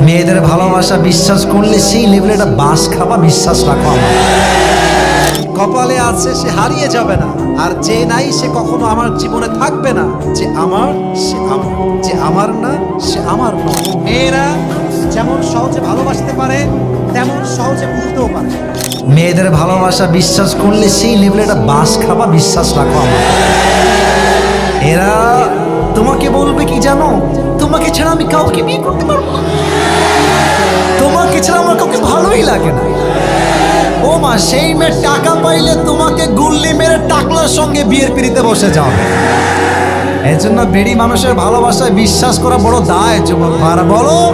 মেয়েদের ভালোবাসা বিশ্বাস করলে সেই লেভেলে একটা বাস খাবা বিশ্বাস রাখো আমার। কপালে আছে সে হারিয়ে যাবে না। আর যে নাই সে কখনো আমার জীবনে থাকবে না। যে আমার, সে আমার। যে আমার না, সে আমার নয় মেয়েরা যেমন সহজে ভালোবাসতে পারে, তেমন সহজে ভুলতেও পারে। মেয়েদের ভালোবাসা বিশ্বাস করলে সেই লেভেলে একটা বাস খাবা বিশ্বাস রাখো আমার। এরা তোমাকে বলবে কি জানো? তোমাকে ছাড়া আমি কাউকে বিয়ে করতে পারব না। ছাড়া আমার কাউকে ভালোই লাগে না। ও মা, সেই মেয়ে টাকা পাইলে তোমাকে গুল্লি মেরে টাকলার সঙ্গে বিয়ের পিড়িতে বসে এই জন্য বেড়ি মানুষের ভালোবাসায় বিশ্বাস করা বড় দায়, যুবক ভাড়া বলো,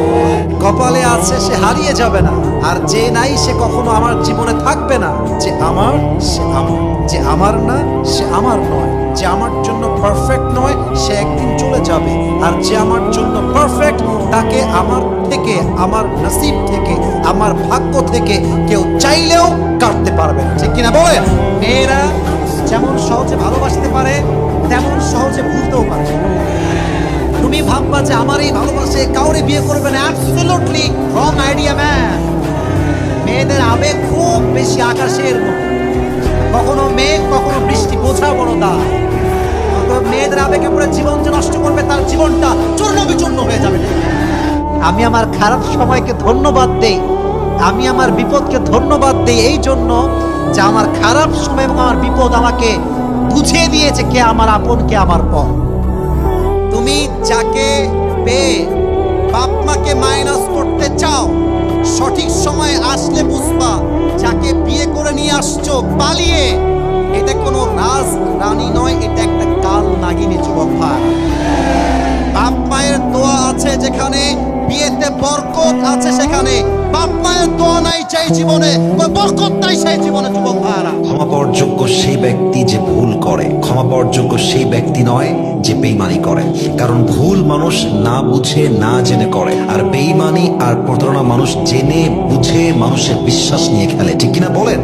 কপালে আছে সে হারিয়ে যাবে না। আর যে নাই সে কখনো আমার জীবনে থাকবে না। যে আমার, সে আমার। যে আমার না, সে আমার নয়। যে আমার জন্য পারফেক্ট নয়, সে একদিন যাবে। আর যে আমার জন্য পারফেক্ট তাকে আমার থেকে, আমার নসিব থেকে, আমার ভাগ্য থেকে কেউ চাইলেও কাটতে পারবে ঠিক কিনা বলেন? মেয়েরা যেমন সহজে ভালোবাসতে পারে, তেমন সহজে ভুলতেও পারে। তুমি ভাববা যে আমার এই ভালোবাসে কাউরে বিয়ে করবে না। অ্যাবসলিউটলি রং আইডিয়া ম্যান মেয়েদের আবেগ খুব বেশি আকাশের কখনো মেঘ, কখনো বৃষ্টি বোঝা বড় দায় মেয়েদের আবেগে পড়ে জীবন যে নষ্ট করবে তার জীবনটা চূর্ণ বিচূর্ণ হয়ে যাবে। আমি আমার খারাপ সময়কে ধন্যবাদ দেই। আমি আমার বিপদকে ধন্যবাদ দেই এই জন্য যে আমার খারাপ সময় এবং আমার বিপদ আমাকে বুঝিয়ে দিয়েছে কে আমার আপন, কে আমার পর। তুমি যাকে পেয়ে বাপ মাকে মাইনাস করতে চাও, সঠিক সময় আসলে বুঝবা, যাকে বিয়ে করে নিয়ে আসছো, পালিয়ে, এটা কোনো বরকত আছে সেখানে। দোয়া নাই জীবনে বরকত নাই সেই জীবনে, যুবক ভাইরা ক্ষমা যোগ্য সেই ব্যক্তি যে ভুল করে। যোগ্য সেই ব্যক্তি নয় যে বেইমানি করে। কারণ ভুল মানুষ না বুঝে, না জেনে করে। আর বেইমানি আর প্রতারণা মানুষ জেনে, বুঝে মানুষের বিশ্বাস নিয়ে খেলে। ঠিক কিনা বলেন?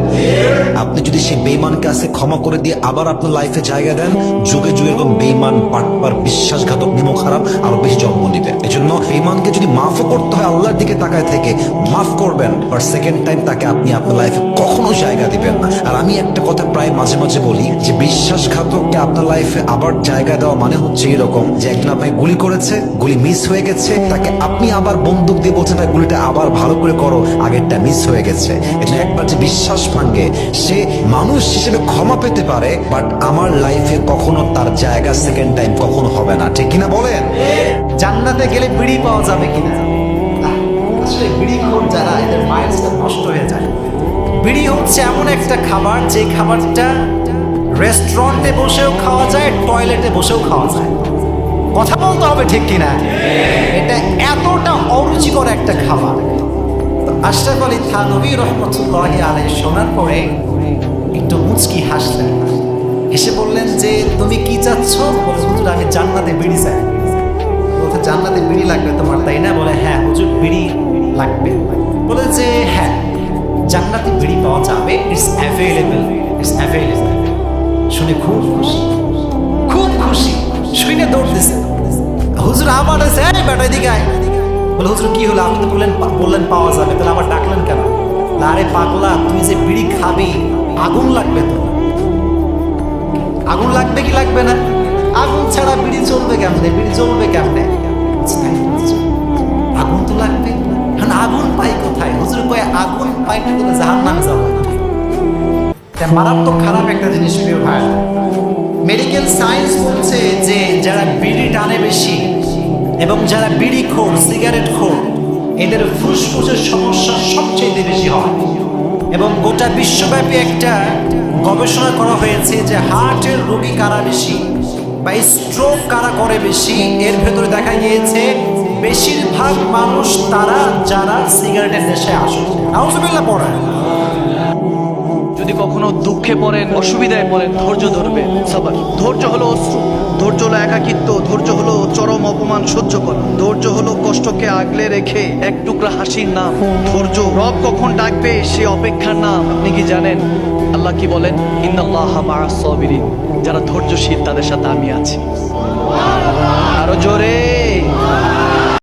আপনি যদি সেই বেইমানকে কাছে ক্ষমা করে দিয়ে আবার আপনার লাইফে জায়গা দেন, যুগে যুগে এরকম বেইমান বাটপার বিশ্বাসঘাতক নিমো খারাপ আরও বেশি জন্ম নিবে এজন্য বেইমানকে যদি মাফও করতে হয়, আল্লাহর দিকে তাকায় থেকে মাফ করবেন বাট সেকেন্ড টাইম তাকে আপনি আপনার লাইফে কখনো জায়গা দিবেন না। আর আমি একটা কথা প্রায় মাঝে মাঝে বলি যে, বিশ্বাসঘাতককে আপনার লাইফে আবার জায়গা দেওয়া মানে হচ্ছে এরকম যে একজন আপনাকে গুলি করেছে, গুলি মিস হয়ে গেছে, তাকে আপনি আবার বন্দুক দিয়ে বলছেন গুলিটা আবার ভালো করে করো, আগেরটা মিস হয়ে গেছে। এটা একবার যে বিশ্বাস ভাঙ্গে সে মানুষ হিসেবে ক্ষমা পেতে পারে বাট আমার লাইফে কখনো তার জায়গা সেকেন্ড টাইম কখনো হবে না। ঠিক কিনা বলেন? জান্নাতে গেলে বিড়ি পাওয়া যাবে কিনা? আসলে বিড়ি খোর যারা এদের নষ্ট হয়ে যায়। বিড়ি হচ্ছে এমন একটা খাবার, যে খাবারটা রেস্টুরেন্টে বসেও খাওয়া যায় টয়লেটে বসেও খাওয়া যায়। কথা বলতে হবে ঠিক কিনা? এটা এতটা অরুচিকর একটা খাবার। আশরাফ আলী থানবী রহমতুল্লাহি আলাই শোনার পরে একটু মুচকি হাসলেন। এসে বললেন, যে তুমি কি চাচ্ছ? বলে, হুজুর, আমি জান্নাতে বিড়ি চাই। বলতে জান্নাতে বিড়ি লাগবে তোমার, তাই না? বলে হ্যাঁ হুজুর, বিড়ি লাগবে। বলে যে হ্যাঁ জান্নাতে বিড়ি পাওয়া যাবে ইটস অ্যাভেলেবল ইটস অ্যাভেলেবল শুনে খুব খুশি খুব খুশি, শুনে দৌড় দিছে হুজুর এসে এই বেটা, এদিকে আয়। বলে, হুজুর, কি হলো? আপনি তো বললেন বললেন পাওয়া যাবে, তাহলে আবার ডাকলেন কেন? আরে পাগলা তুই যে বিড়ি খাবি আগুন লাগবে তো? আগুন লাগবে কি লাগবে না? আগুন ছাড়া বিড়ি চলবে কেমনে? বিড়ি জ্বলবে কেমনে। আগুন তো লাগবে। আগুন পাই কোথায়? হুজুর কয়ে আগুন পাই না তুমি জাহান নামে যাব মারাত্মক খারাপ একটা জিনিস, প্রিয় ভাই। মেডিকেল সায়েন্স বলছে যে যারা বিড়ি টানে বেশি এবং যারা বিড়ি খোর, সিগারেট খোর, এদের ফুসফুসের সমস্যা সবচেয়ে বেশি হয়। এবং গোটা বিশ্বব্যাপী একটা গবেষণা করা হয়েছে যে হার্টের রোগী কারা বেশি বা স্ট্রোক কারা করে বেশি, এর ভেতরে দেখা গিয়েছে বেশিরভাগ মানুষ তারা যারা সিগারেটের নেশায় আসে আউজবিল্লা পড়ে যদি কখনো দুঃখে পড়েন, অসুবিধায় পড়েন, ধৈর্য ধরবে সবার। ধৈর্য হলো অশ্রু। ধৈর্য হলো একাকিত্ব। ধৈর্য হলো চরম অপমান সহ্য করা। ধৈর্য হলো কষ্টকে আগলে রেখে এক টুকরা হাসির নাম। ধৈর্য রব কখন ডাকবে, সে অপেক্ষার নাম। আপনি কি জানেন? আল্লাহ কি বলেন? ইন্নাল্লাহ মা'আস সাবিরিন। যারা ধৈর্যশীল, তাদের সাথে আমি আছি। আরও জোরে।